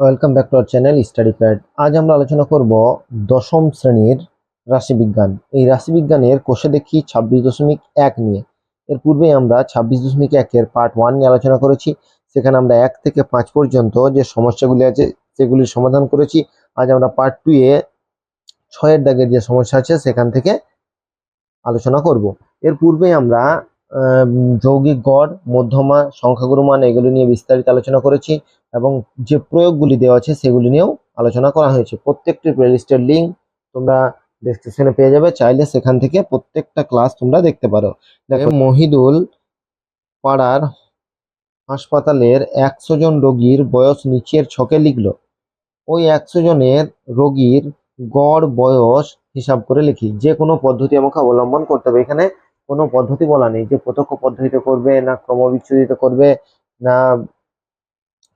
Welcome back to our channel study pad আজ আমরা আলোচনা করব দশম শ্রেণির রাশিবিজ্ঞান এই রাশিবিজ্ঞানের কোষে দেখি ছাব্বিশ দশমিক এক নিয়ে। এর পূর্বে আমরা ছাব্বিশ দশমিক একের পার্ট ওয়ান নিয়ে আলোচনা করেছি। সেখানে আমরা এক থেকে পাঁচ পর্যন্ত যে সমস্যাগুলি আছে, সেগুলির সমাধান করেছি। আজ আমরা পার্ট টু এ ছয়ের দাগের যে সমস্যা আছে, সেখান থেকে আলোচনা করব। এর পূর্বে আমরা যৌগিক গড় মধ্যমা সংখ্যাগুরু মান এগুলো নিয়ে বিস্তারিত আলোচনা করেছি এবং যে প্রয়োগগুলি দেওয়া আছে সেগুলি নিয়েও আলোচনা করা হয়েছে। প্রত্যেকটি প্লেলিস্টের লিঙ্ক তোমরা ডেসক্রিপশনে পেয়ে যাবে। চাইলে সেখান থেকে প্রত্যেকটা ক্লাস তোমরা দেখতে পারো। দেখো মহিদুল পাড়ার হাসপাতালের একশো জন রোগীর বয়স নিচের ছকে লিখলো। ওই একশো জনের রোগীর গড় বয়স হিসাব করে লিখি। যে কোনো পদ্ধতি আমাকে অবলম্বন করতে হবে। এখানে কোনো পদ্ধতি বলা নেই যে প্রত্যক্ষ পদ্ধতিতে করবে, না ক্রমবিচ্ছুরিত করবে, না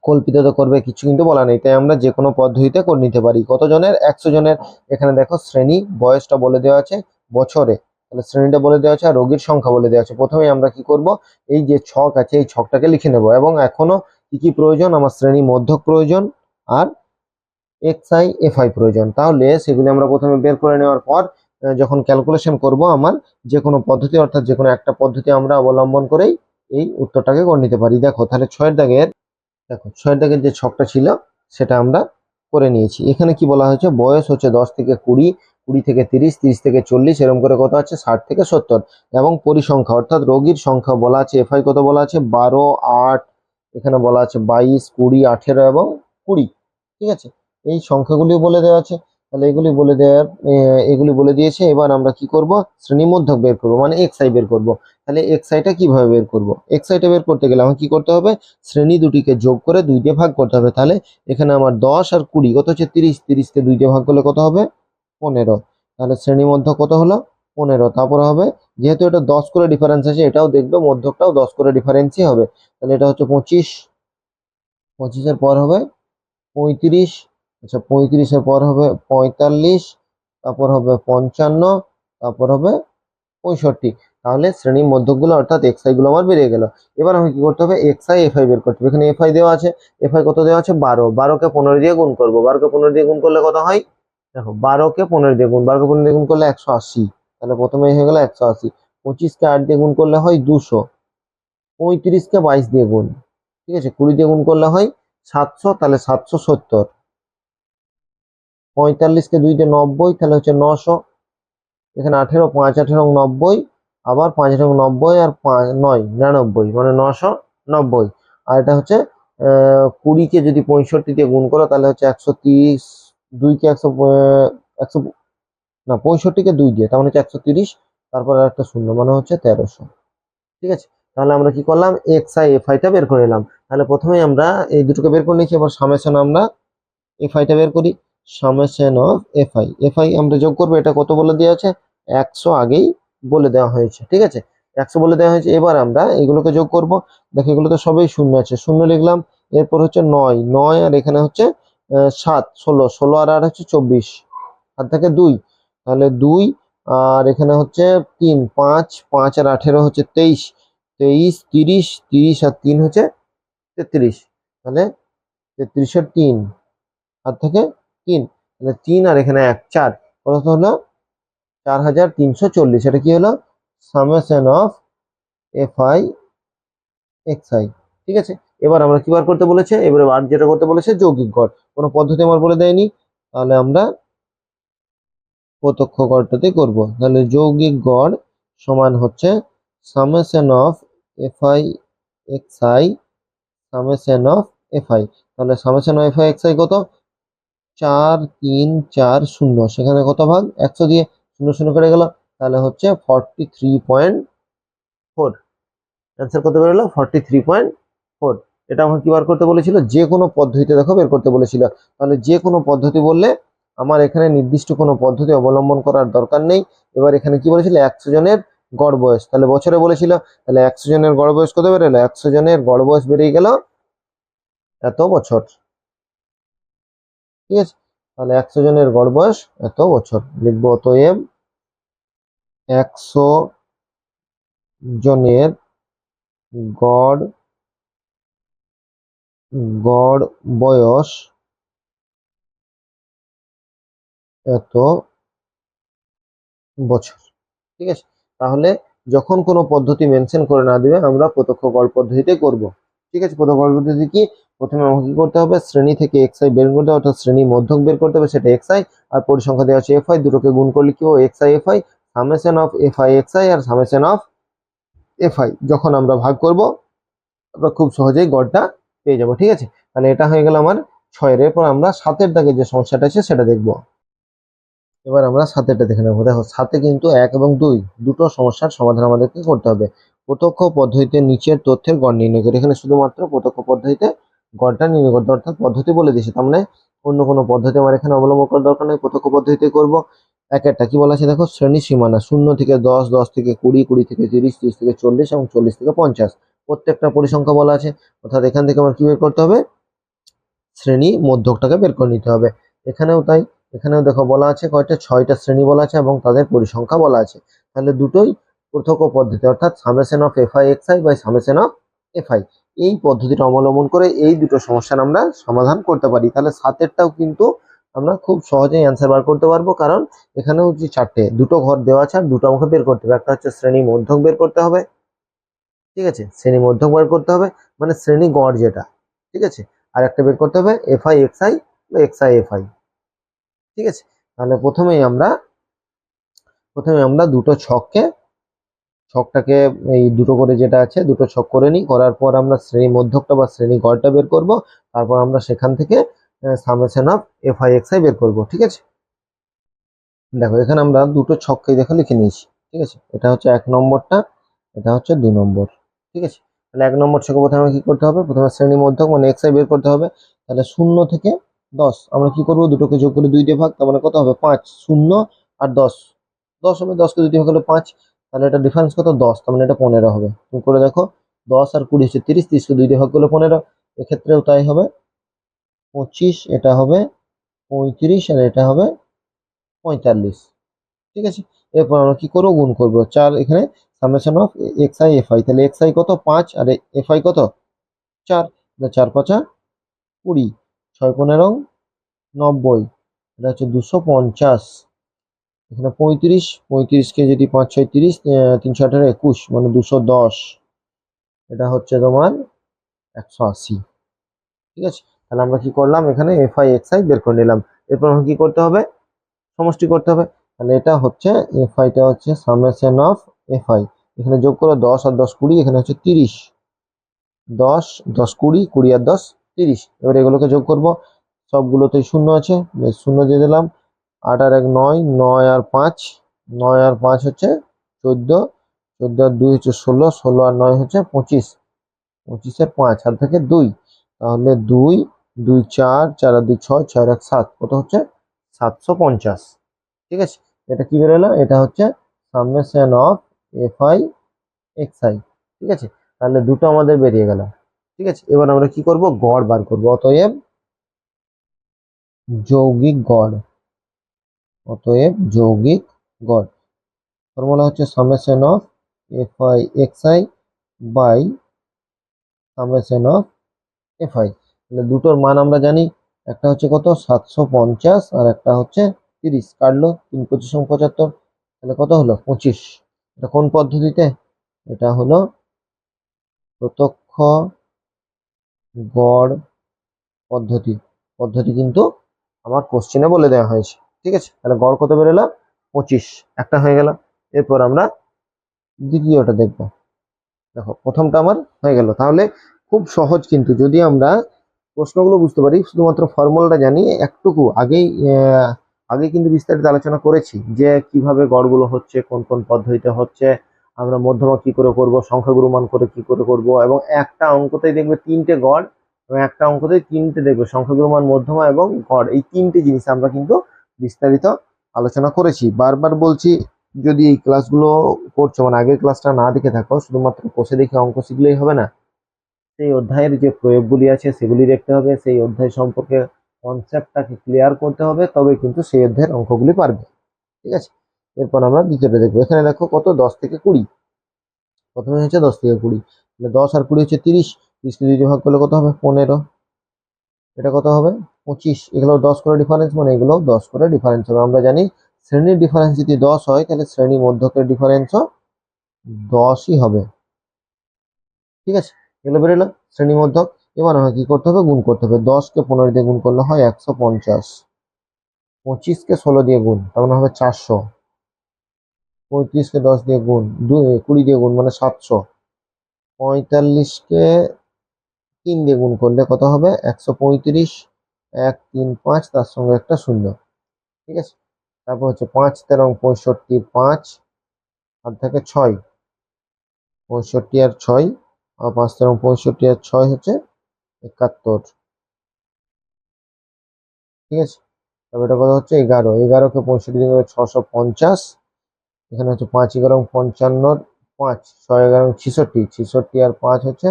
কল্পিত করবে, কিছু কিন্তু বলা নেই। তাই আমরা যে কোনো পদ্ধতিতে করে নিতে পারি। কতজনের? একশো জনের। এখানে দেখো শ্রেণি, বয়সটা বলে দেওয়া আছে, বছরে। তাহলে শ্রেণীটা বলে দেওয়া আছে আর রোগীর সংখ্যা বলে দেওয়া আছে। প্রথমে আমরা কি করব? এই যে ছক আছে, এই ছকটাকে লিখে নেব। এবং এখনও কি কি প্রয়োজন? আমার শ্রেণি মধ্যক প্রয়োজন আর এক্স আই এফ আই প্রয়োজন। তাহলে সেগুলি আমরা প্রথমে বের করে নেওয়ার পর যখন ক্যালকুলেশন করব আমার, যে কোনো পদ্ধতি অর্থাৎ যে কোনো একটা পদ্ধতি আমরা অবলম্বন করেই এই উত্তরটাকে করে নিতে পারি। দেখো, তাহলে ছয়ের দাগের, দেখো, ছয়ের দাগের যে ছকটা ছিল, সেটা আমরা করে নিয়েছি। এখানে কি বলা হয়েছে? বয়স হচ্ছে দশ থেকে কুড়ি কুড়ি থেকে তিরিশ তিরিশ থেকে চল্লিশ এরকম করে কত আছে? ষাট থেকে সত্তর। এবং পরিসংখ্যা, অর্থাৎ রোগীর সংখ্যা বলা আছে এফআই কত বলা আছে? বারো, আট, এখানে বলা আছে বাইশ, কুড়ি, আঠেরো এবং কুড়ি। ঠিক আছে? এই সংখ্যাগুলি বলে দেওয়া আছে। তাহলে এগুলি বলে দেওয়ার এগুলি বলে দিয়েছে, এবার আমরা কি করব? শ্রেণি মধ্যক বের করব মানে এক্স আই বের করব। তাহলে এক্স আইটা কীভাবে বের করব? এক্স আইটা বের করতে গেলে আমাকে কি করতে হবে? শ্রেণি দুটিকে যোগ করে দুই দিয়ে ভাগ করতে হবে। তাহলে এখানে আমার দশ আর কুড়ি, কত হচ্ছে? তিরিশ, তিরিশকে দুই দিয়ে ভাগ করলে কত হবে? পনেরো। তাহলে শ্রেণি মধ্য কত হলো? পনেরো। তারপর হবে, যেহেতু এটা দশ করে ডিফারেন্স আছে, এটাও দেখবে, মধ্যকটাও দশ করে ডিফারেন্সই হবে। তাহলে এটা হচ্ছে পঁচিশ। পঁচিশের পর হবে পঁয়ত্রিশ। আচ্ছা পঁয়ত্রিশের পর হবে পঁয়তাল্লিশ, তারপর হবে পঞ্চান্ন, তারপর হবে পঁয়ষট্টি। তাহলে শ্রেণির মধ্যকগুলো অর্থাৎ এক্সগুলো আমার বেরিয়ে গেল। এবার আমি কি করতে হবে? এক্স আই এফ আই বের করতে হবে। এখানে এফ আই দেওয়া আছে। এফ আই কত দেওয়া আছে? বারো। বারোকে পনেরো দিয়ে গুণ করব। বারোকে পনেরো দিয়ে গুণ করলে কত হয়? দেখো, বারোকে পনেরো দিয়ে গুণ। বারোকে পনেরো দিয়ে গুণ করলে একশো আশি। তাহলে প্রথমে হয়ে গেল একশো আশি। পঁচিশকে আট দিয়ে গুণ করলে হয় দুশো। পঁয়ত্রিশকে বাইশ দিয়ে গুণ। ঠিক আছে? কুড়ি দিয়ে গুণ করলে হয় সাতশো। তাহলে সাতশো সত্তর। পঁয়তাল্লিশকে দুই দিয়ে নব্বই, তাহলে হচ্ছে নশো। এখানে আঠেরো, পাঁচ, আঠেরো নব্বই। আবার পাঁচ, আঠেরো নব্বই, আর নয়, নিরানব্বই মানে নশো, নব্বই। আর এটা হচ্ছে কুড়িকে যদি পঁয়ষট্টি দিয়ে গুণ করো, তাহলে হচ্ছে একশো তিরিশ দুইকে একশো একশো, না পঁয়ষট্টিকে দুই দিয়ে, তার মানে হচ্ছে একশো তিরিশ, তারপর আর একটা শূন্য মানে হচ্ছে তেরোশো। ঠিক আছে? তাহলে আমরা কি করলাম? এক্স আই এফ আইটা বের করে নিলাম তাহলে প্রথমেই আমরা এই দুটোকে বের করে নিয়েছি, এবার সামেশন আমরা এফ আইটা বের করি। Summation of F I F I আমরা যোগ করব, এটা কত বলে দেওয়া আছে একশো আগেই বলে দেওয়া হয়েছে, ঠিক আছে? একশো বলে দেওয়া হয়েছে, এবার আমরা এগুলোকে যোগ করব। দেখো, এগুলো তো সবই শূন্য আছে। শূন্য লিখলাম, এরপর হচ্ছে নয়। নয় আর এখানে হচ্ছে সাত, ষোলো। ষোলো আর আর হচ্ছে চব্বিশ। আর থাকে দুই। তাহলে দুই আর এখানে হচ্ছে তিন, পাঁচ পাঁচ আর আঠেরো হচ্ছে তেইশ। তেইশ, তিরিশ তিরিশ আর তিন হচ্ছে তেত্রিশ। তাহলে তেত্রিশের তিন। আর থেকে তিন। তাহলে তিন আর এখানে এক, চার। কত হলো? চার হাজার তিনশো চল্লিশ। এটা কি হলো? Summation of F I X I ঠিক আছে? এবার আমরা কি বার করতে বলেছে? এবারে আর যেটা করতে বলেছে, যৌগিক গড়। কোনো পদ্ধতি আমার বলে দেয়নি। তাহলে আমরা প্রত্যক্ষ গড়টাতে করব। তাহলে যৌগিক গড় সমান হচ্ছে summation of F I X I summation of F I তাহলে summation of F I X I কত? চার তিন চার শূন্য। সেখানে কত ভাগ? একশো দিয়ে শূন্য শূন্য করে গেল। তাহলে হচ্ছে forty three point four answer কত বেরোলো ফর্টি থ্রি পয়েন্ট ফোর এটা আমাকে কি বার করতে বলেছিল, যে কোনো পদ্ধতিতে দেখো বের করতে বলেছিল। তাহলে যে কোনো পদ্ধতি বললে আমার এখানে নির্দিষ্ট কোনো পদ্ধতি অবলম্বন করার দরকার নেই। এবার এখানে কি বলেছিল? একশো জনের গড় বয়স। তাহলে বছরে বলেছিল, তাহলে একশো জনের গড় বয়স কত বেরোলো? একশো জনের গড় বয়স বেরিয়ে গেল এত বছর। ঠিক আছে? তাহলে একশো জনের গড় বয়স এত বছর। লিখব অতএব একশো জনের গড় গড় বয়স এত বছর। ঠিক আছে? তাহলে যখন কোনো পদ্ধতি মেনশন করে না দিবে, আমরা প্রত্যক্ষ গড় পদ্ধতিতে করব। ঠিক আছে গড় কি প্রথমে আমাকে কি করতে হবে, শ্রেণি থেকে এক্স আই বের করতে হবে, অর্থাৎ শ্রেণি মধ্যক বের করতে হবে, সেটা এক্স আই আর পরিসংখ্যা দেওয়া আছে এফ আই দুটোকে গুণ করলে কি হবে X I F I summation of F I X I R summation of F I যখন আমরা ভাগ করব, আমরা খুব সহজেই গড়টা পেয়ে যাব, ঠিক আছে? তাহলে এটা হয়ে গেল আমার ছয়ের, এরপর আমরা সাতের দাগে যে সমস্যাটা আছে, সেটা দেখব। এবার আমরা সাতেরটা দেখে নেব। দেখো সাথে কিন্তু এক এবং দুই, দুটো সমস্যার সমাধান আমাদেরকে করতে হবে। প্রত্যক্ষ পদ্ধতিতে নিচের তথ্যের গড় নির্ণয় করে। এখানে শুধুমাত্র প্রত্যক্ষ পদ্ধতিতে গড়টা নির্ণয় করতে অর্থাৎ পদ্ধতি বলে দিয়েছে। তার মানে অন্য কোনো পদ্ধতি আমার এখানে অবলম্বন করার দরকার নেই, প্রত্যক্ষ পদ্ধতিতে করব। এক একটা কি বলা আছে দেখো, শ্রেণি সীমানা, শূন্য থেকে দশ দশ থেকে কুড়ি কুড়ি থেকে তিরিশ তিরিশ থেকে চল্লিশ এবং চল্লিশ থেকে পঞ্চাশ। প্রত্যেকটা পরিসংখ্যা বলা আছে। অর্থাৎ এখান থেকে আমার কি বের করতে হবে? শ্রেণি মধ্যকটাকে বের করে নিতে হবে। এখানেও তাই, এখানেও দেখো বলা আছে কয়টা, ছয়টা শ্রেণি বলা আছে এবং তাদের পরিসংখ্যা বলা আছে। তাহলে দুটোই প্রত্যক্ষ পদ্ধতি, অর্থাৎ summation of F I X I by summation of F I এই পদ্ধতিটা অবলম্বন করে এই দুটো সমস্যার আমরা সমাধান করতে পারি। তাহলে সাতেরটাও কিন্তু আমরা খুব সহজেই অ্যান্সার বার করতে পারব, কারণ এখানে হচ্ছে চারটে, দুটো ঘর দেওয়া আছে দুটো আমাকে বের করতে হবে। একটা হচ্ছে শ্রেণি মধ্যক বের করতে হবে, ঠিক আছে? শ্রেণি মধ্যক বের করতে হবে মানে শ্রেণি গড় যেটা, ঠিক আছে? আর একটা বের করতে হবে এফ আই এক্স আই বা এক্স আই এফ আই ঠিক আছে? তাহলে প্রথমেই আমরা প্রথমে আমরা দুটো ছককে ছকটাকে এই দুটো করে যেটা আছে, দুটো ছক করে নিই। করার পর আমরা শ্রেণি মধ্যকটা বা শ্রেণি গড়টা বের করব। তারপর আমরা সেখান থেকে summation of F I X I বের করব, ঠিক আছে? দেখো, এখানে আমরা দুটো ছককে দেখো লিখে নিয়েছি, ঠিক আছে? এটা হচ্ছে এক নম্বরটা, এটা হচ্ছে দু নম্বর, ঠিক আছে? তাহলে এক নম্বর ছকে প্রথমে কি করতে হবে? প্রথমে শ্রেণি মধ্যক মানে এক্স আই বের করতে হবে। তাহলে শূন্য থেকে দশ, আমরা কি করব? দুটোকে যোগ করে দুই দিয়ে ভাগ, তার মানে কত হবে? পাঁচ, শূন্য আর দশ। দশ হবে দশকে দুই দিয়ে ভাগ হলে পাঁচ তাহলে এটা ডিফারেন্স কত? দশ, তার মানে এটা পনেরো হবে। তুমি করে দেখো, দশ আর কুড়ি হচ্ছে তিরিশ, তিরিশকে দুই দিয়ে ভাগ করলে পনেরো। এক্ষেত্রেও তাই হবে। পঁচিশ, এটা হবে পঁয়ত্রিশ আর এটা হবে পঁয়তাল্লিশ। ঠিক আছে? এরপর আমরা কি করব? গুণ করব। চার এখানে summation of X I F I তাহলে এক্স আই কত? পাঁচ আর এফ আই কত? চার। চার পাঁচা কুড়ি। ছয় পনেরো, নব্বই। এটা হচ্ছে দুশো পঞ্চাশ। এখানে পঁয়ত্রিশ পঁয়ত্রিশকে যদি পাঁচ, ছয়, তিরিশ তিনশো আঠারো, একুশ মানে দুশো দশ। এটা হচ্ছে তোমার একশো আশি। ঠিক আছে? তাহলে আমরা কি করলাম? এখানে এফ আই এক্স আই বের করে নিলাম। এরপর আমাকে কী করতে হবে? সমষ্টি করতে হবে। তাহলে এটা হচ্ছে এফ আইটা হচ্ছে সামেশন অফ এফ আই এখানে যোগ করো দশ আর দশ কুড়ি, এখানে হচ্ছে তিরিশ। দশ দশ কুড়ি কুড়ি আর দশ, তিরিশ। এবার এগুলোকে যোগ করব। সবগুলোতেই শূন্য আছে। শূন্য দিয়ে দিলাম। আট আর এক নয় নয় আর পাঁচ, নয় আর পাঁচ হচ্ছে চোদ্দ চোদ্দ আর দুই হচ্ছে ষোলো ষোলো আর নয় হচ্ছে পঁচিশ পঁচিশের পাঁচ হাত থেকে দুই। তাহলে দুই দুই চার চার আর দুই ছয় ছয় এক সাত, কত হচ্ছে? সাতশো পঞ্চাশ। ঠিক আছে? এটা কি বেরোলো? এটা হচ্ছে summation of F I X I ঠিক আছে? তাহলে দুটো আমাদের বেরিয়ে গেল। ঠিক আছে? এবার আমরা কি করব? গড় বার করব। অতএব যৌগিক গড়। অতএব যৌগিক গড়। ফর্মুলা হচ্ছে summation of F I X I by summation of F I তাহলে দুটোর মান আমরা জানি, একটা হচ্ছে কত? সাতশো পঞ্চাশ আর একটা হচ্ছে তিরিশ। কাটলো তিন পঁচিশ পঁচাত্তর। তাহলে কত হলো? পঁচিশ। এটা কোন পদ্ধতিতে? এটা হলো প্রত্যক্ষ গড় পদ্ধতি। পদ্ধতি কিন্তু আমার কোশ্চেনে বলে দেওয়া হয়েছে। ঠিক আছে? তাহলে গড় কত বেরোলো পঁচিশ। একটা হয়ে গেল। এরপর আমরা দ্বিতীয়টা দেখব। দেখো, প্রথমটা আমার হয়ে গেল। তাহলে খুব সহজ কিন্তু যদি আমরা প্রশ্নগুলো বুঝতে পারি, শুধুমাত্র ফর্মুলাটা জানি, একটুকু আগেই আগে কিন্তু বিস্তারিত আলোচনা করেছি যে কীভাবে গড়গুলো হচ্ছে, কোন কোন পদ্ধতিতে হচ্ছে, আমরা মধ্যমা কি করে করব, সংখ্যাগুরু মান করে কি করে করব, এবং একটা অঙ্কতেই দেখবে তিনটে গড়, এবং একটা অঙ্কতেই তিনটে দেখবে সংখ্যাগুরু মান, মধ্যমা এবং গড়। এই তিনটে জিনিস আমরা কিন্তু বিস্তারিত আলোচনা করেছি। বারবার বলছি, যদি এই ক্লাসগুলো করছ মানে আগের ক্লাসটা না দেখে থাকো, শুধুমাত্র বসে দেখে অঙ্ক শিখলেই হবে না, সেই অধ্যায়ের যে প্রয়োগগুলি আছে, সেগুলি দেখতে হবে, সেই অধ্যায় সম্পর্কে কনসেপ্টটাকে ক্লিয়ার করতে হবে, তবে কিন্তু সেই অধ্যায়ের অঙ্কগুলি পারবে। ঠিক আছে? এরপর আমরা দ্বিতীয়টা দেখব। এখানে দেখো কত? দশ থেকে কুড়ি। প্রথমে হচ্ছে দশ থেকে কুড়ি। তাহলে দশ আর কুড়ি হচ্ছে তিরিশ। তিরিশকে দুই ভাগ করলে কত হবে? পনেরো। এটা কত হবে? পঁচিশ, এগুলো দশ করে ডিফারেন্স মানে এগুলো দশ করে ডিফারেন্স হবে। আমরা জানি শ্রেণির ডিফারেন্স যদি দশ হয়, তাহলে শ্রেণি মধ্যকের ডিফারেন্সও দশই হবে। ঠিক আছে? এগুলো বেরোলো, শ্রেণি মধ্যক। এবার আমাকে কি করতে হবে? গুণ করতে হবে। দশকে পনেরো দিয়ে গুণ করলে হয় একশো পঞ্চাশ। পঁচিশকে ষোলো দিয়ে গুণ, তার মানে হবে চারশো। পঁয়ত্রিশকে দশ দিয়ে গুণ দুই কুড়ি দিয়ে গুণ মানে সাতশো। পঁয়তাল্লিশকে তিন দিয়ে গুণ করলে কত হবে? একশো পঁয়ত্রিশ। এক, তিন, পাঁচ, তার সঙ্গে একটা শূন্য। ঠিক আছে? তারপর হচ্ছে পাঁচ, তেরো পঁয়ষট্টি, পাঁচ, আর থাকে ছয়। পঁয়ষট্টি আর ছয়, আর পাঁচ, তেরো পঁয়ষট্টি আর ছয় হচ্ছে একাত্তর। ঠিক আছে? তারপর এটা কথা হচ্ছে এগারো। এগারোকে পঁয়ষট্টি দিন ছশো পঞ্চাশ। এখানে হচ্ছে পাঁচ, এগারো পঞ্চান্নর পাঁচ, ছয়, এগারো ছিষট্টি। ছিষট্টি আর পাঁচ হচ্ছে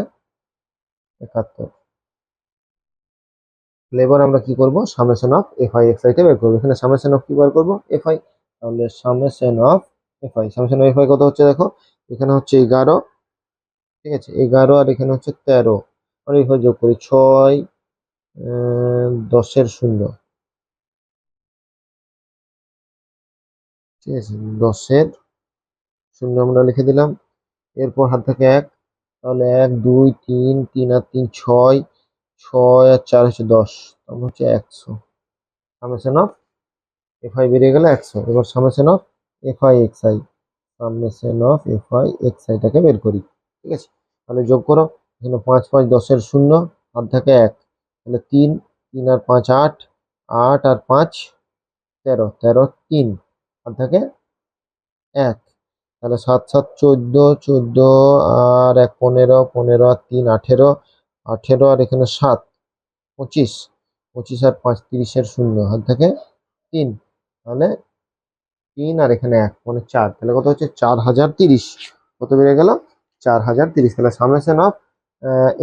একাত্তর। তাহলে এবার আমরা কি করব? Summation of F I X আইটা বের করব। এখানে সামেশন অফ কি বার করব? এফ আই তাহলে summation of F I summation of F I কত হচ্ছে দেখো? এখানে হচ্ছে এগারো, ঠিক আছে? এগারো আর এখানে হচ্ছে তেরো। আর এভাবে যোগ করি ছয় দশের শূন্য। ঠিক আছে? দশের শূন্য আমরা লিখে দিলাম। এরপর হাত থেকে এক, তাহলে এক, দুই, তিন তিন আর তিন, ছয় ছয় আর চার হচ্ছে দশ, তারপর হচ্ছে একশো। সামেশন অফ এফ আই বেরিয়ে গেলে একশো। এবার summation of F I X I summation of F I X আইটাকে বের করি, ঠিক আছে? তাহলে যোগ করো, এখানে পাঁচ পাঁচ দশের শূন্য হাত থেকে এক। তাহলে তিন তিন আর পাঁচ, আট আট আর পাঁচ, তেরো তেরো, তিন হাত থেকে এক। তাহলে সাত সাত, চোদ্দ চোদ্দ, আর এক, পনেরো পনেরো, আর তিন, আঠেরো আঠেরো আর এখানে সাত, পঁচিশ পঁচিশ আর পাঁচ তিরিশের শূন্য, হাত থেকে তিন, তাহলে তিন আর এখানে এক মানে চার, তাহলে কত হচ্ছে? চার হাজার তিরিশ, কত বেড়ে গেল? চার হাজার তিরিশ, তাহলে summation of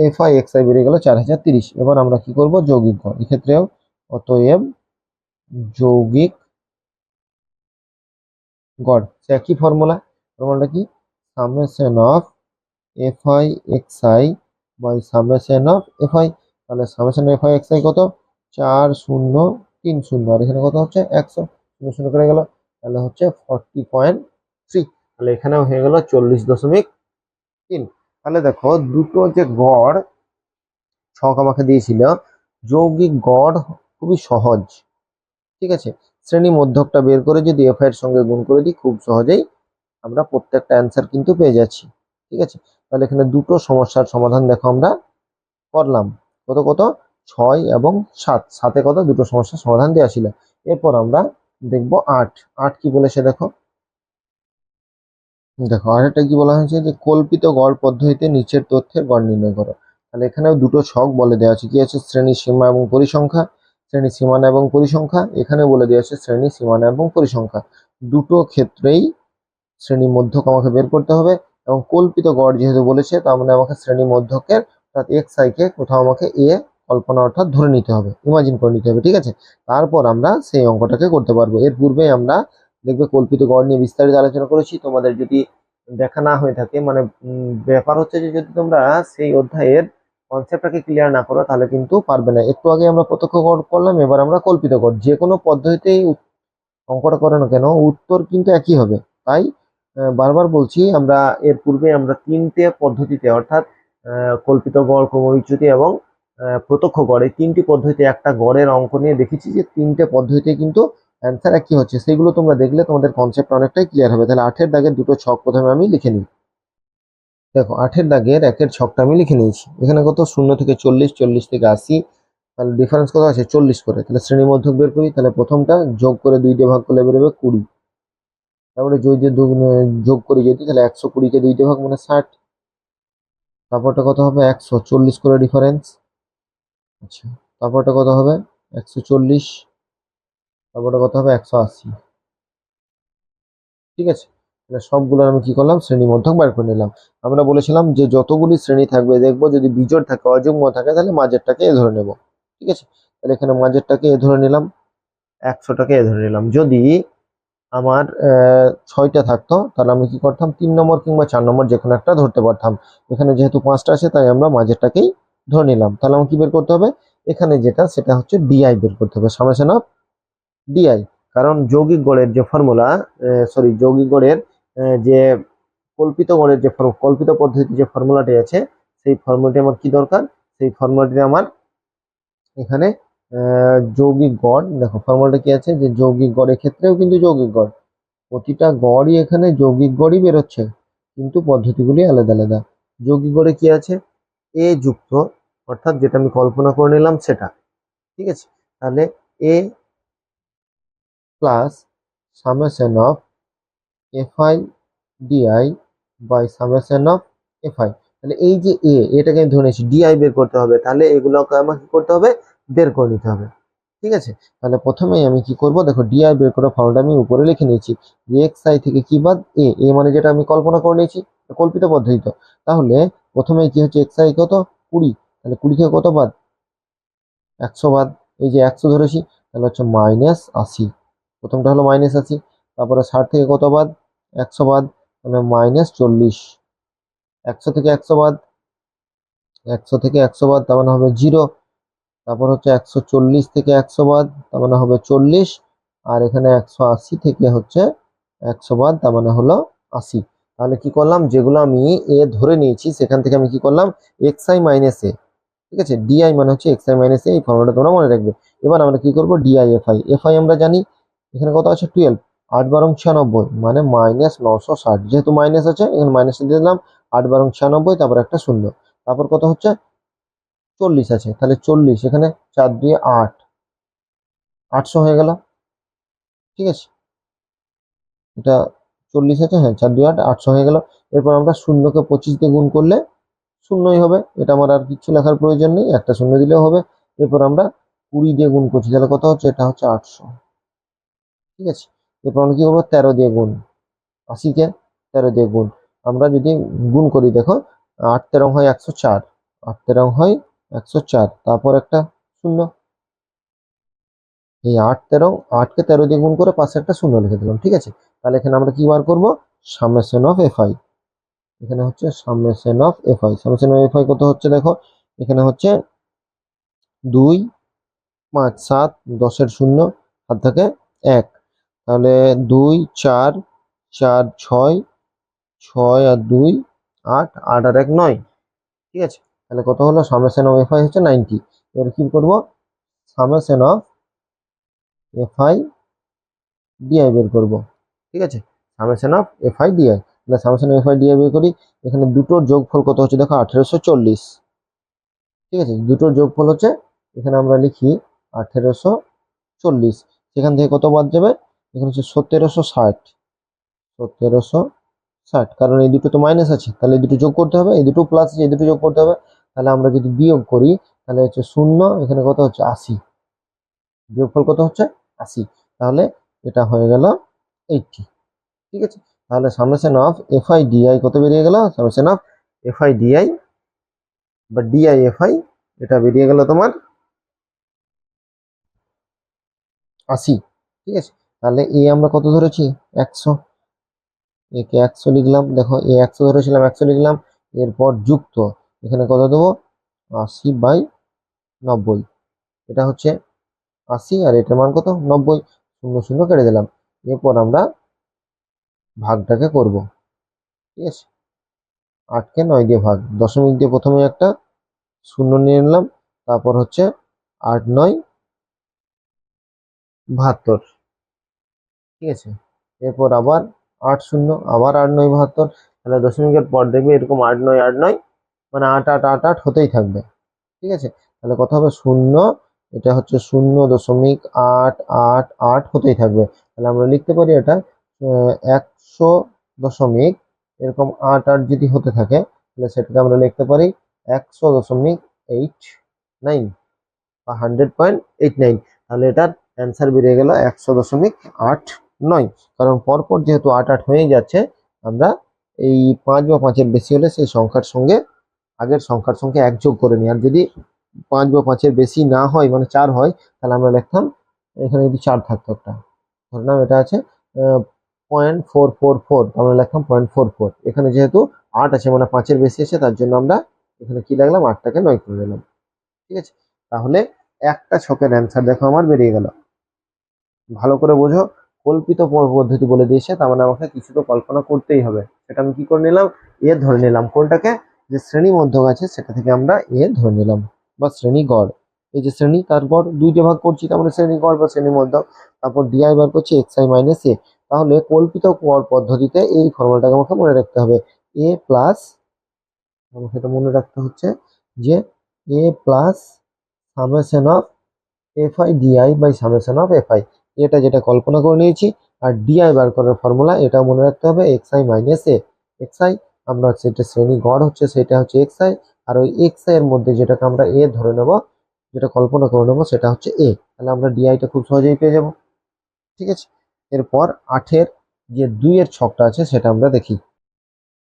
F I X I বেড়ে গেল চার হাজার তিরিশ, এবার আমরা কি করব? যৌগিক গড়, এক্ষেত্রেও অতএব যৌগিক গড়, সে একই ফর্মুলা ফর্মুলাটা কি? Summation of F I X I by summation of F I তাহলে summation F I X I কত? চার শূন্য, তিন শূন্য। আর এখানে কত হচ্ছে? একশো। শূন্য শূন্য করে গেল। তাহলে হচ্ছে ফর্টি পয়েন্ট থ্রি তাহলে এখানেও হয়ে গেল চল্লিশ দশমিক তিন। তাহলে দেখো, দুটো যে গড়, ছক আমাকে দিয়েছিল, যৌগিক গড় খুবই সহজ। ঠিক আছে? শ্রেণি মধ্যকটা বের করে যদি এফ এর সঙ্গে গুণ করে দিই, খুব সহজেই আমরা প্রত্যেকটা অ্যান্সার কিন্তু পেয়ে যাচ্ছি। ঠিক আছে? তাহলে এখানে দুটো সমস্যার সমাধান দেখো আমরা করলাম। কত কত? ছয় এবং সাত। সাথে কত? দুটো সমস্যার সমাধান দেওয়া ছিল। এরপর আমরা দেখব আট। আট কি বলেছে দেখো? দেখো আরেকটা কি বলা হয়েছে যে কল্পিত গড় পদ্ধতিতে নিচের তথ্যের গড় নির্ণয় করো। তাহলে এখানেও দুটো ছক বলে দেওয়া আছে। কি আছে? শ্রেণি সীমা এবং পরিসংখ্যা। শ্রেণি সীমানা এবং পরিসংখ্যা। এখানে বলে দেওয়া আছে শ্রেণি সীমানা এবং পরিসংখ্যা। দুটো ক্ষেত্রেই শ্রেণি মধ্যক আমাকে বের করতে হবে। এবং কল্পিত গড় যেহেতু বলেছে, তার মানে আমাকে শ্রেণি মধ্যকের অর্থাৎ এক্স আইকে কোথাও আমাকে এ কল্পনা অর্থাৎ ধরে নিতে হবে ইমাজিন করে নিতে হবে, ঠিক আছে? তারপর আমরা সেই অঙ্কটাকে করতে পারব। এর পূর্বে আমরা দেখবে কল্পিত গড় নিয়ে বিস্তারিত আলোচনা করেছি। তোমাদের যদি দেখা না হয়ে থাকে মানে ব্যাপার হচ্ছে যে যদি তোমরা সেই অধ্যায়ের কনসেপ্টটাকে ক্লিয়ার না করো, তাহলে কিন্তু পারবে না। একটু আগে আমরা প্রত্যক্ষ গড় করলাম, এবার আমরা কল্পিত গড়। যে কোনো পদ্ধতিতেই অঙ্কটা করো না কেন, উত্তর কিন্তু একই হবে। তাই বারবার বলছি, আমরা এর পূর্বে আমরা তিনটে পদ্ধতিতে, অর্থাৎ কল্পিত গড়, ক্রমবিচ্যুতি এবং প্রত্যক্ষ গড়, এই তিনটি পদ্ধতিতে একটা গড়ের অঙ্ক নিয়ে দেখেছি যে তিনটে পদ্ধতিতে কিন্তু অ্যান্সার একই হচ্ছে। সেগুলো তোমরা দেখলে তোমাদের কনসেপ্ট অনেকটাই ক্লিয়ার হবে। তাহলে আঠের দাগের দুটো ছক প্রথমে আমি লিখে নিই। দেখো আঠের দাগের একের ছকটা আমি লিখে নিয়েছি। এখানে কত? শূন্য থেকে চল্লিশ চল্লিশ থেকে আশি। তাহলে ডিফারেন্স কত আছে? চল্লিশ করে। তাহলে শ্রেণি মধ্যক বের করি, তাহলে প্রথমটা যোগ করে দুই দিয়ে ভাগ করলে বেরোবে কুড়ি। তারপরে যদি যোগ করি যদি, তাহলে একশো কুড়িকে দুই ভাগ মানে ষাট। তারপরটা কত হবে? একশো চল্লিশ করে ডিফারেন্স আচ্ছা তারপরটা কত হবে? একশো চল্লিশ। তারপরটা কত হবে? একশো আশি। ঠিক আছে? তাহলে সবগুলো আমি কি করলাম? শ্রেণি মধ্যক বার করে নিলাম। আমরা বলেছিলাম যে যতগুলি শ্রেণি থাকবে, দেখব যদি বিজোড় থাকে, অযুগ্ম থাকে, তাহলে মাঝেরটাকে এ ধরে নেব। ঠিক আছে? তাহলে এখানে মাঝেরটাকে এ ধরে নিলাম। একশোটাকে এ ধরে নিলাম। যদি আমার ছয়টা থাকতো, তাহলে আমি কি করতাম? তিন নম্বর কিংবা চার নম্বর যে কোনো একটা ধরতে পারতাম। এখানে যেহেতু পাঁচটা আছে, তাই আমরা মাঝেরটাকেই ধরে নিলাম। তাহলে আমাকে কি বের করতে হবে? এখানে যেটা, সেটা হচ্ছে ডিআই বের করতে হবে সামেশন অফ ডিআই কারণ যৌগিক গড়ের যে ফর্মুলা সরি যৌগিক গড়ের যে কল্পিত গড়ের যে কল্পিত পদ্ধতিতে যে ফর্মুলাটি আছে, সেই ফর্মুলাটি আমার কি দরকার? সেই ফর্মুলাটি আমার এখানে যৌগিক গড়। দেখো ফর্মুলাটা কি আছে? যে যৌগিক গড়ের ক্ষেত্রেও কিন্তু যৌগিক গড়। প্রতিটা গড়ই এখানে যৌগিক গড়ই বেরোচ্ছে, কিন্তু পদ্ধতিগুলি আলাদা আলাদা। যৌগিক গড়ে কি আছে? এ যুক্ত, অর্থাৎ যেটা আমি কল্পনা করে নিলাম সেটা। ঠিক আছে? তাহলে A plus summation of F I D I by summation of F I তাহলে এই যে এ এটাকে আমি ধরে নিয়েছি ডিআই বের করতে হবে। তাহলে এগুলোকে আমাকে করতে হবে? বের করে নিতে হবে। ঠিক আছে? তাহলে প্রথমেই আমি কি করব? দেখো ডিআই বের করার ফর্মটা আমি উপরে লিখে নিয়েছি। এক্স আই থেকে কি বাদ? এ এ মানে যেটা আমি কল্পনা করে নিয়েছি কল্পিত পদ্ধতি তো তাহলে প্রথমে কি হচ্ছে? এক্স আই কত? কুড়ি। তাহলে কুড়ি থেকে কত বাদ? একশো বাদ। এই যে একশো ধরেছি, তাহলে হচ্ছে মাইনাস আশি। প্রথমটা হলো মাইনাস আশি, তারপরে ষাট থেকে কত বাদ? একশো বাদ। তাহলে মাইনাস চল্লিশ। একশো থেকে একশো বাদ। একশো থেকে একশো বাদ, তার মানে হবে জিরো তারপর হচ্ছে একশো চল্লিশ থেকে একশো বাদ, তার মানে হবে চল্লিশ। আর এখানে একশো আশি থেকে হচ্ছে একশো বাদ, তার মানে হলো আশি। তাহলে কি করলাম? যেগুলো আমি এ ধরে নিয়েছি, সেখান থেকে আমি কি করলাম? X I minus A. ঠিক আছে? ডিআই মানে হচ্ছে এক্স আই মাইনাস এ, এই ফর্মুলাটা তোমরা মনে রাখবে। এবার আমরা কি করব? D I F I. F I আমরা জানি, এখানে কত আছে? টুয়েলভ। আট বারং ছিয়ানব্বই মানে মাইনাস নশো ষাট। যেহেতু মাইনাস আছে, এখানে মাইনাস দিয়ে দিলাম, আট বারং ছিয়ানব্বই, তারপর একটা শূন্য। তারপর কত হচ্ছে? চল্লিশ আছে, তাহলে চল্লিশ, এখানে চার দুই আট। আটশো হয়ে গেল। ঠিক আছে? এটা চল্লিশ আছে হ্যাঁ চার দুই আট, আটশো হয়ে গেল। এরপর আমরা শূন্যকে পঁচিশ দিয়ে গুণ করলে শূন্যই হবে। এটা আমার আর কিছু লেখার প্রয়োজন নেই, একটা শূন্য দিলেও হবে। এরপর আমরা কুড়ি দিয়ে গুণ করছি, তাহলে কত হচ্ছে? এটা হচ্ছে আটশো। ঠিক আছে? এরপর আমরা কি করব? তেরো দিয়ে গুণ। আশিকে তেরো দিয়ে গুণ। আমরা যদি গুণ করি, দেখো, আট তেরো হয় একশো চার, আট তেরো হয় একশো চার। তারপর একটা শূন্য। এই আট তেরো, আটকে তেরো দিয়ে গুণ করে পাশে একটা শূন্য লিখে দিলাম, ঠিক আছে? তাহলে এখানে আমরা কি বার করব? Summation of F I. এখানে হচ্ছে summation of F I. Summation of F I কত হচ্ছে দেখো? এখানে হচ্ছে দুই, পাঁচ, সাত, দশের শূন্য হাত থাকে এক। তাহলে দুই, চার চার, ছয় ছয় আর দুই, আট আট আর এক, নয়। ঠিক আছে? তাহলে কত হলো? সামেশন অফ এফ আই হচ্ছে নাইনটি। এবার কি করব? Summation of F I D I বের করব। ঠিক আছে? Summation of F I D I তাহলে summation of F I D I বের করি। এখানে দুটোর যোগফল কত হচ্ছে? দেখো, আঠেরোশো চল্লিশ। ঠিক আছে? দুটোর যোগফল হচ্ছে, এখানে আমরা লিখি আঠেরোশো চল্লিশ। সেখান থেকে কত বাদ যাবে? এখানে হচ্ছে সতেরোশো ষাট। সতেরোশো ষাট। কারণ এই দুটো তো মাইনাস আছে। তাহলে এই দুটো যোগ করতে হবে। এই দুটো প্লাস আছে এই দুটো যোগ করতে হবে। তাহলে আমরা যদি বিয়োগ করি, তাহলে হচ্ছে শূন্য, এখানে কত হচ্ছে? আশি। বিয়োগফল কত হচ্ছে? আশি। তাহলে এটা হয়ে গেল এইটটি। ঠিক আছে? তাহলে সামেশন অফ এফআই ডিআই কত বেরিয়ে গেল? সামেশন অফ এফআই ডিআই বা ডিআই এফ আই এটা বেরিয়ে গেল তোমার আশি। ঠিক আছে? তাহলে এ আমরা কত ধরেছি? একশো। একে একশো লিখলাম। দেখো, এ একশো ধরেছিলাম, একশো লিখলাম। এরপর যুক্ত। এখানে কত দেবো? আশি বাই নব্বই। এটা হচ্ছে আশি আর এটার মান কত? নব্বই। শূন্য শূন্য কেটে দিলাম। এরপর আমরা ভাগটাকে করব। ঠিক আছে? আটকে নয় দিয়ে ভাগ। দশমিক দিয়ে প্রথমে একটা শূন্য নিয়ে নিলাম। তারপর হচ্ছে আট নয় বাহাত্তর। ঠিক আছে? এরপর আবার আট শূন্য, আবার আট নয় বাহাত্তর। তাহলে দশমিকের পর দেখবে এরকম আট নয় আট নয়। মানে আট আট আট আট হতেই থাকবে। ঠিক আছে? তাহলে কথা হবে শূন্য, এটা হচ্ছে শূন্য দশমিক আট আট আট হতেই থাকবে। তাহলে আমরা লিখতে পারি এটা একশো দশমিক, এরকম আট আট যদি হতে থাকে, তাহলে সেটাকে আমরা লিখতে পারি একশো দশমিক এইট নাইন বা হান্ড্রেড পয়েন্ট এইট নাইন। তাহলে এটার অ্যান্সার বেরিয়ে গেল একশো দশমিক আট নয়। কারণ পরপর যেহেতু আট আট হয়ে যাচ্ছে, আমরা এই পাঁচ বা পাঁচের বেশি হলে সেই সংখ্যার সঙ্গে আগের সংখ্যার সঙ্গে এক যোগ করে নিই। আর যদি পাঁচ বা পাঁচের বেশি না হয় মানে চার হয়, তাহলে আমরা লিখতাম, এখানে যদি চার থাকতো একটা। ধরলাম এটা আছে পয়েন্ট ফোর ফোর ফোর আমরা লিখলাম পয়েন্ট ফোর ফোর এখানে যেহেতু আট আছে মানে পাঁচের বেশি আছে, তার জন্য আমরা এখানে কি লাগলাম? আটটাকে নয় করে নিলাম। ঠিক আছে? তাহলে একটা ছকের অ্যান্সার দেখো আমার বেরিয়ে গেল। ভালো করে বোঝো, কল্পিত পদ্ধতি বলে দিয়েছে, তার মানে আমাকে কিছু তো কল্পনা করতেই হবে। সেটা আমি কি করে নিলাম? এ ধরে নিলাম কোনটাকে? যে শ্রেণি মধ্যক আছে, সেটা থেকে আমরা এ ধরে নিলাম, বা শ্রেণি গড়। এই যে শ্রেণি, তার গড় দুইটা ভাগ করছি, তার মানে শ্রেণি গড় বা শ্রেণি মধ্যক, তারপর ডিআই বার করছি এক্স আই মাইনাস এ তাহলে কল্পিত গড় পদ্ধতিতে এই ফর্মুলাটাকে আমাকে মনে রাখতে হবে এ প্লাস আমাকে এটা মনে রাখতে হচ্ছে যে A plus summation of F I DI by summation of F I এটা যেটা কল্পনা করে নিয়েছি, আর ডিআই বার করার ফর্মুলা, এটাও মনে রাখতে হবে X I minus A X I আমরা এটা শ্রেণি গড় হচ্ছে সেটা হচ্ছে এক্স আই আর ওই এক্স আই এর মধ্যে যেটাকে আমরা এ ধরে নেব, যেটা কল্পনা করে নেব সেটা হচ্ছে এ তাহলে আমরা ডিআইটা খুব সহজেই পেয়ে যাব। ঠিক আছে? এরপর আঠের যে দুইয়ের ছকটা আছে সেটা আমরা দেখি।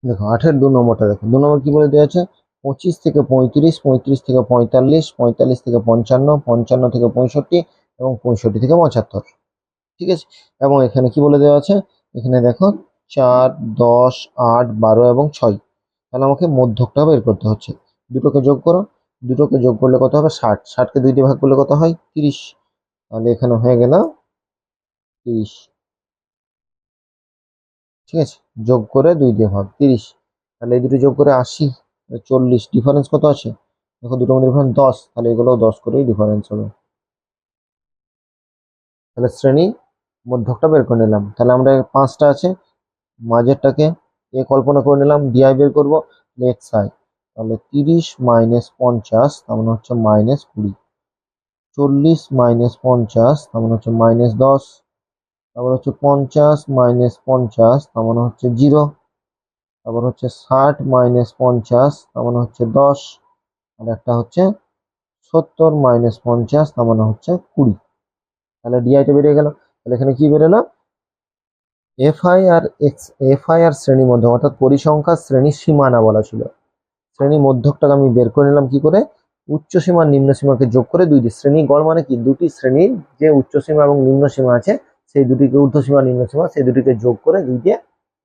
দেখো, আঠের দু নম্বরটা দেখো। দু নম্বর কি বলে দেওয়া আছে? পঁচিশ থেকে পঁয়ত্রিশ পঁয়ত্রিশ থেকে পঁয়তাল্লিশ পঁয়তাল্লিশ থেকে পঞ্চান্ন পঞ্চান্ন থেকে পঁয়ষট্টি এবং পঁয়ষট্টি থেকে পঁচাত্তর। ঠিক আছে? এবং এখানে কি বলে দেওয়া আছে? এখানে দেখো চার, দশ, আট, বারো এবং ছয়। তাহলে আমাকে মধ্যকটা বের করতে হচ্ছে। দুটোকে যোগ করো। দুটোকে যোগ করলে কত হবে? ষাট। ষাটকে দুই দিয়ে ভাগ করলে কত হয়? তিরিশ। তাহলে এখানে হয়ে গেল তিরিশ। ঠিক আছে? যোগ করে দুই দিয়ে ভাগ, তিরিশ। তাহলে এই দুটো যোগ করে আশি চল্লিশ। ডিফারেন্স কত আছে? দেখো দুটো মধ্যে ডিফারেন্স দশ। তাহলে এগুলো দশ করেই ডিফারেন্স হবে তাহলে শ্রেণি মধ্যকটা বের করে নিলাম। তাহলে আমরা পাঁচটা আছে। মাঝেরটাকে এ কল্পনা করে নিলাম ডিআই বের করব এক্স আই তাহলে তিরিশ মাইনাস পঞ্চাশ, তার মানে হচ্ছে মাইনাস কুড়ি। চল্লিশ মাইনাস পঞ্চাশ, তার মানে হচ্ছে মাইনাস দশ। তারপর হচ্ছে পঞ্চাশ মাইনাস পঞ্চাশ, তার মানে হচ্ছে জিরো তারপর হচ্ছে ষাট মাইনাস পঞ্চাশ, তার মানে হচ্ছে দশ। আর একটা হচ্ছে সত্তর মাইনাস পঞ্চাশ, তার মানে হচ্ছে কুড়ি। তাহলে ডিআইটা বেরিয়ে গেল। তাহলে এখানে কি বেরোলো? এফআই আর এক্স এফআই আর শ্রেণি মধ্যক অর্থাৎ পরিসংখ্যার শ্রেণির সীমানা বলা ছিল। শ্রেণি মধ্যকটাকে আমি বের করে নিলাম কি করে? উচ্চ সীমা, নিম্ন সীমাকে যোগ করে দুইটি শ্রেণি। গড় মানে কি? দুটি শ্রেণির যে উচ্চ সীমা এবং নিম্ন সীমা আছে, সেই দুটিকে ঊর্ধ্ব সীমা, নিম্ন সীমা, সেই দুটিকে যোগ করে দুইটে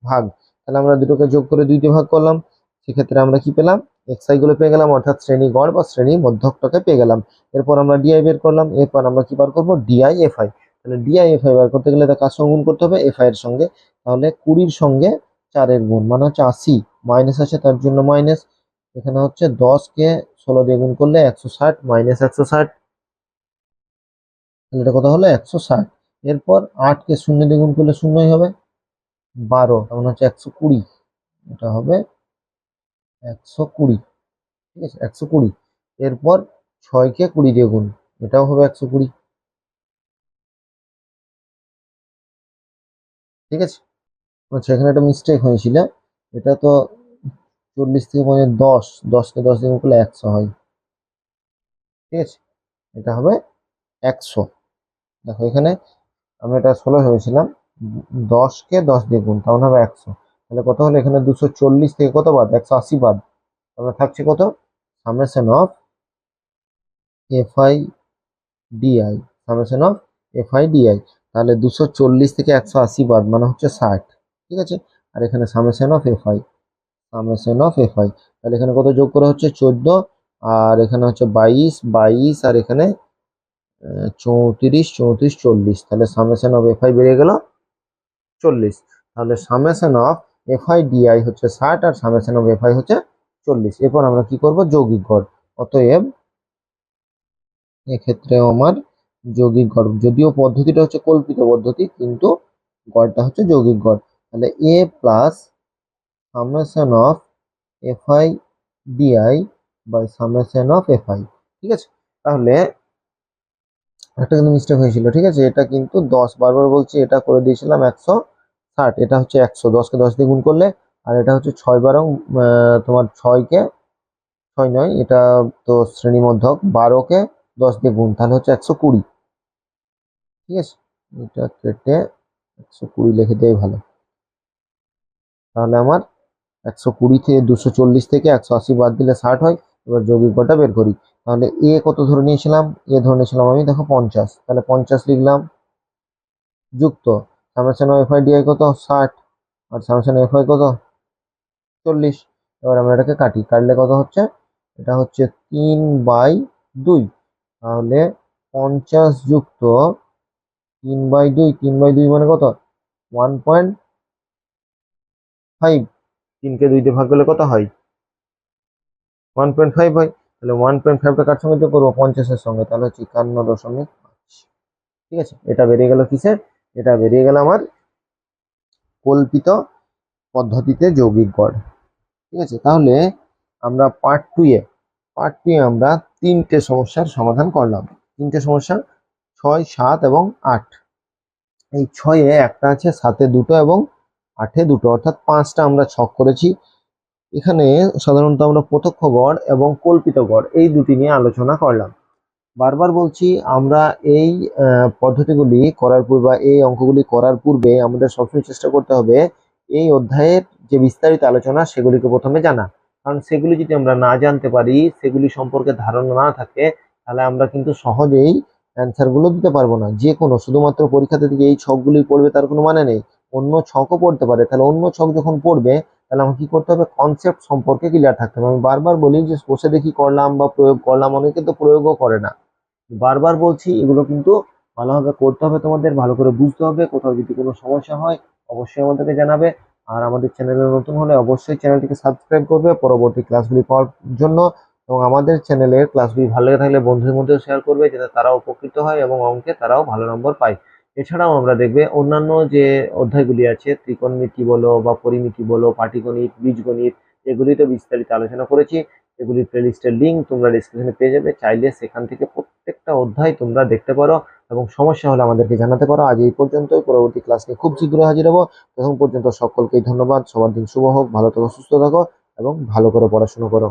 ভাগ। তাহলে আমরা দুটোকে যোগ করে দুইটে ভাগ করলাম। সেক্ষেত্রে আমরা কি পেলাম? এক্সআই গুলো পেয়ে গেলাম, অর্থাৎ শ্রেণি গড় বা শ্রেণি মধ্যকটাকে পেয়ে গেলাম। এরপর আমরা ডিআই বের করলাম। এরপর আমরা কি বার করব? ডিআই এফআই তাহলে ডিআই এফআই বার করতে গেলে তার সঙ্গে গুণ করতে হবে? এফআই এর সঙ্গে। তাহলে কুড়ির সঙ্গে চারের গুণ মানে হচ্ছে আশি। মাইনাস আছে তার জন্য মাইনাস। এখানে হচ্ছে দশকে ষোলো দিয়ে গুণ করলে একশো ষাট, মাইনাস একশো ষাট। তাহলে এটা কত হলো? একশো ষাট। এরপর আটকে শূন্য দিয়ে গুণ করলে শূন্যই হবে। বারো, তার মানে হচ্ছে একশো কুড়ি। এটা হবে একশো কুড়ি। ঠিক আছে? একশো কুড়ি। এরপর ছয়কে কুড়ি দিয়ে গুণ। এটাও হবে একশো কুড়ি। ঠিক আছে? আচ্ছা এখানে একটা মিস্টেক হয়েছিল। এটা তো চল্লিশ থেকে পঞ্চাশ, দশ, দশকে দশ দিন করলে একশো হয়। ঠিক আছে? এটা হবে একশো। দেখো, এখানে আমি এটা ষোলো ভেবেছিলাম। দশকে দশ দিয়ে গুণ তাহলে হবে একশো। তাহলে কত হলো? এখানে দুশো চল্লিশ থেকে কত বাদ? একশো আশি বাদ। তাহলে থাকছে কত? Summation of F I DI summation of F I DI তাহলে দুশো চল্লিশ থেকে একশো আশি বাদ মানে হচ্ছে ষাট, ঠিক আছে? আর এখানে summation of F I summation of F I তাহলে এখানে কত যোগ করা হচ্ছে চোদ্দ, আর এখানে হচ্ছে বাইশ বাইশ, আর এখানে চৌত্রিশ চৌত্রিশ, চল্লিশ, তাহলে সামেশন অফ এফ আই বেরিয়ে গেল চল্লিশ, তাহলে summation of F I DI হচ্ছে ষাট, আর সামেশন অফ এফ আই হচ্ছে চল্লিশ, এরপর আমরা কি করব? যৌগিক গড়, অতএব এক্ষেত্রেও আমার যৌগিক গড়। যদিও পদ্ধতিটা হচ্ছে কল্পিত পদ্ধতি, কিন্তু গড়টা হচ্ছে যৌগিক গড়। তাহলে A plus summation of F I DI by summation of F I ঠিক আছে? তাহলে একটা কিন্তু মিস্টেক হয়েছিল, ঠিক আছে? এটা কিন্তু দশ, বারবার বলছি, এটা করে দিয়েছিলাম একশো ষাট, এটা হচ্ছে একশো, দশকে দশ দিয়ে গুণ করলে, আর এটা হচ্ছে ছয় বারং তোমার ছয়কে, ছয় নয়, এটা তো শ্রেণি মধ্যক বারোকে দশ দিয়ে গুণ, তাহলে হচ্ছে একশো কুড়ি। ঠিক আছে? এটা কেটে একশো কুড়ি লিখে দেয় ভালো। তাহলে আমার একশো কুড়ি থেকে দুশো চল্লিশ থেকে একশো আশি বাদ দিলে ষাট হয়, এবার যৌগিক গড়টা বের করি। তাহলে এ কত ধরে নিয়েছিলাম? এ ধরে নিয়েছিলাম আমি, দেখো পঞ্চাশ। তাহলে পঞ্চাশ লিখলাম, যুক্ত। সামেশন এফ আই ডিআই কত? ষাট। আর সামেশন এফ আই কত? চল্লিশ। এবার আমরা এটাকে কাটি। কাটলে কত হচ্ছে? এটা হচ্ছে তিন বাই দুই। তাহলে পঞ্চাশ যুক্ত তিন বাই দুই, তিন বাই দুই মানে কত? ওয়ান পয়েন্ট ফাইভ তিনকে দুই দিয়ে ভাগ করলে কত হয়? ওয়ান পয়েন্ট ফাইভ হয়। তাহলে ওয়ান পয়েন্ট ফাইভটা কার সঙ্গে যোগ করব? পঞ্চাশের সঙ্গে। তাহলে হচ্ছে একান্ন দশমিক পাঁচ। ঠিক আছে? এটা বেরিয়ে গেল কিসের? এটা বেরিয়ে গেল আমার কল্পিত পদ্ধতিতে যৌগিক গড়। ঠিক আছে? তাহলে আমরা পার্ট টু এ পার্ট টু এ আমরা তিনটে সমস্যার সমাধান করলাম। তিনটে সমস্যা ছয়, সাত এবং আট। এই ছয়ে একটা আছে, সাতে দুটো এবং আটে দুটো। অর্থাৎ পাঁচটা আমরা ছক করেছি। এখানে সাধারণত আমরা প্রত্যক্ষ গড় এবং কল্পিত গড়, এই দুটি নিয়ে আলোচনা করলাম। বারবার বলছি, আমরা এই পদ্ধতিগুলি করার পূর্বে বা এই অঙ্কগুলি করার পূর্বে আমাদের সবসময় চেষ্টা করতে হবে, এই অধ্যায়ের যে বিস্তারিত আলোচনা, সেগুলিকে প্রথমে জানা। কারণ সেগুলি যদি আমরা না জানতে পারি, সেগুলি সম্পর্কে ধারণা না থাকে, তাহলে আমরা কিন্তু সহজেই অ্যান্সারগুলো দিতে পারব না। যে কোনো শুধুমাত্র পরীক্ষাতে থেকে এই ছকগুলি পড়বে, তার কোনো মানে নেই। অন্য ছকও পড়তে পারে। তাহলে অন্য ছক যখন পড়বে, তাহলে আমাকে কি করতে হবে? কনসেপ্ট সম্পর্কে ক্লিয়ার থাকতে হবে। আমি বারবার বলি যে, বসে দেখি করলাম বা প্রয়োগ করলাম, অনেকে তো প্রয়োগও করে না। বারবার বলছি, এগুলো কিন্তু ভালোভাবে করতে হবে তোমাদের, ভালো করে বুঝতে হবে। কোথাও যদি কোনো সমস্যা হয়, অবশ্যই আমাদেরকে জানাবে। আর আমাদের চ্যানেলে নতুন হলে অবশ্যই চ্যানেলটিকে সাবস্ক্রাইব করবে। পরবর্তী ক্লাসগুলি পাওয়ার জন্য এবং আমাদের চ্যানেলের ক্লাসগুলি ভালো লেগে থাকলে বন্ধুদের মধ্যেও শেয়ার করবে, যাতে তারা উপকৃত হয় এবং অঙ্কে তারাও ভালো নম্বর পায়। এছাড়াও আমরা দেখবে অন্যান্য যে অধ্যায়গুলি আছে, ত্রিকোণমিতি বলো বা পরিমিতি বলো, পাটিগণিত, বীজগণিত, এগুলিতে বিস্তারিত আলোচনা করেছি। এগুলির প্লেলিস্টের লিঙ্ক তোমরা ডিসক্রিপশনে পেয়ে যাবে। চাইলে সেখান থেকে প্রত্যেকটা অধ্যায় তোমরা দেখতে পারো এবং সমস্যা হলে আমাদেরকে জানাতে পারো। আজ এই পর্যন্তই। পরবর্তী ক্লাস নিয়ে খুব শীঘ্রই হাজির হব। তখন পর্যন্ত সকলকেই ধন্যবাদ। সবার দিন শুভ হোক। ভালো থাকো, সুস্থ থাকো এবং ভালো করে পড়াশোনা করো।